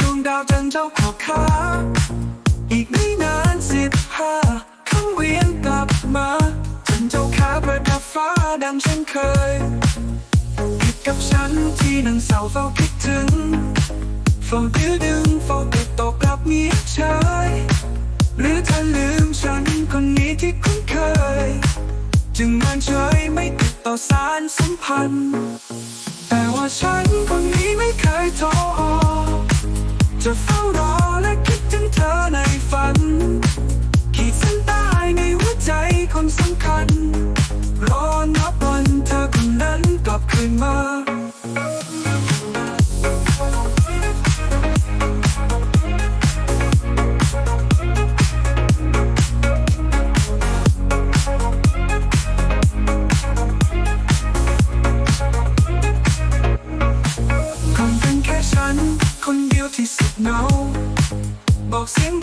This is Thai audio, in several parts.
ดวงดาวจันเจ้าขอบขาอีกไม่นานสิบห้าคำเวีย ฉันที่นั่งเศร้าเฝ้าคิดถึงเฝ้าดื้อดึงเฝ้าติดตกกลับเงียบเฉยหรือเธอลืมฉันคนนี้ที่คุ้นเคย จึงมันเฉยไม่ติดต่อสารสัมพันธ์ แต่ว่าฉันคนนี้ไม่เคยท้อจะเฝ้ารอและคิดถึงเธอในฝัน ขีดเส้นใต้ในหัวใจคนสำคัญ รอนับวันเธอคนนั้นกลับคืนมา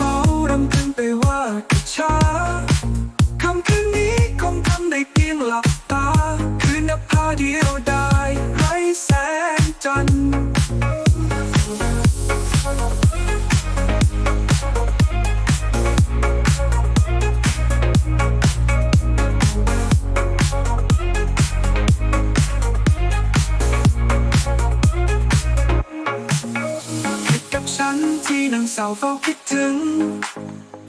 บอก ฉันที่นั่งเศร้าเฝ้าคิดถึง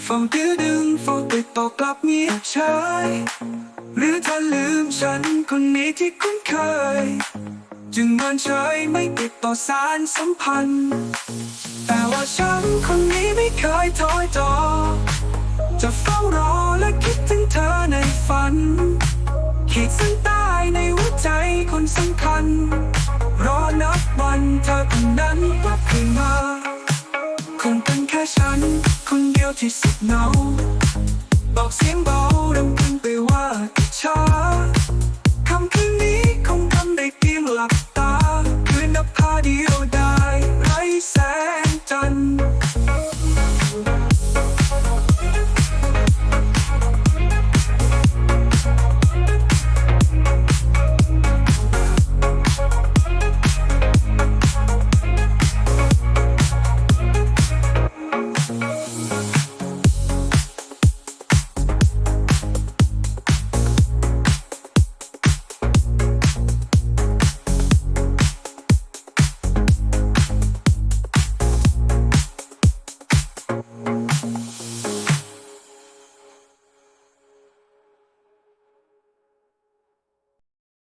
เฝ้าดื้อดึงเฝ้าติดต่อกลับเงียบเฉยหรือเธอลืมฉันคนนี้ที่คุ้นเคย จึงเมันเฉยไม่ติดต่อสารสัมพันธ์ แต่ว่าฉันคนนี้ไม่เคยถอยจอจะเฝ้ารอและคิดถึงเธอในฝัน ขีดเส้นใต้ในหัวใจคนสำคัญ รอนับวันเธอคนนั้นกลับคืนมา คืนนภ